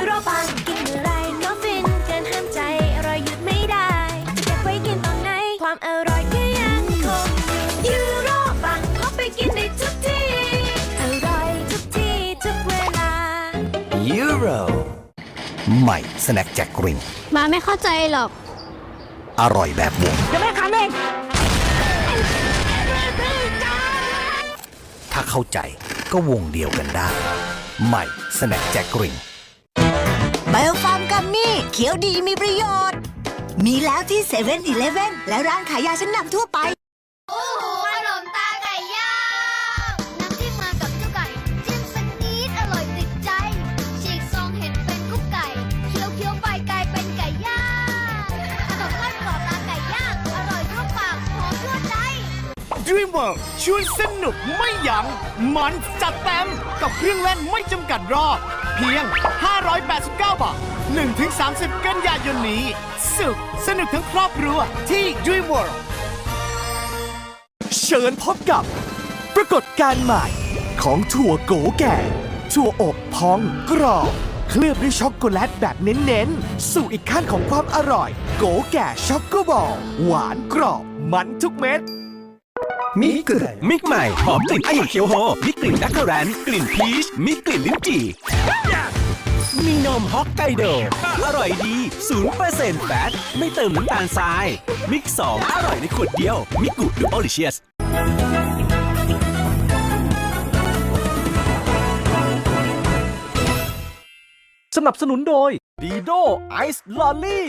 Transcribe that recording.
ยูโรปังกินเมื่อไรก็ฟินเกินห้ามใจอร่อยหยุดไม่ได้จะเกไว้กินตอนไหน ความอร่อยก็ยังคงอยู่ยูโรปังเขาไปกินได้ทุกที่อร่อยทุกที่ทุกเวลา ยูโรใม่สแน็คแจ็คกริงมาไม่เข้าใจหรอก อร่อยแบบวงเดี๋ยวแม่ขันเองถ้าเข้าใจก็วงเดียวกันได้ ใหม่สแน็คแจ็คกริง ไบโอฟาร์มกัมมี่เขียวดีมีประโยชน์ มีแล้วที่เซเว่นอีเลฟเว่นและร้านขายยาชั้นนำทั่วไป Dreamworld ชวนสนุกไม่ยัง้งมันจัดเต็มกับเครื่องเล่นไม่จำกัดรอบ เพียง 589 บาท1-30 กันยายนนี้ สุขสนุกทั้งครอบครัวที่ Dreamworld เชิญพบกับ ปรากฏการณ์ใหม่ของถั่วโกแก่ ถั่วอบพองกรอบเคลือบด้วยช็อกโกแลตแบบเน้นๆ สู่อีกขั้นของความอร่อย โกแก่ช็อกโกบอลหวานกรอบมันทุกเม็ด มิกเกมิกใหม่หอมกลิ่นไอเขียวโฮมีกลิ่นแบล็คเคอร์แรนกลิ่นพีชมีกลิ่นลิ้นจี่มีนมฮอกไกโด อร่อยดี0%แฟตไม่เติมน้ำตาลทราย มิก2อร่อยในขวดเดียว มิกุดูโอลิเชียสสนับสนุนโดยดีโดไอซ์ลอลี่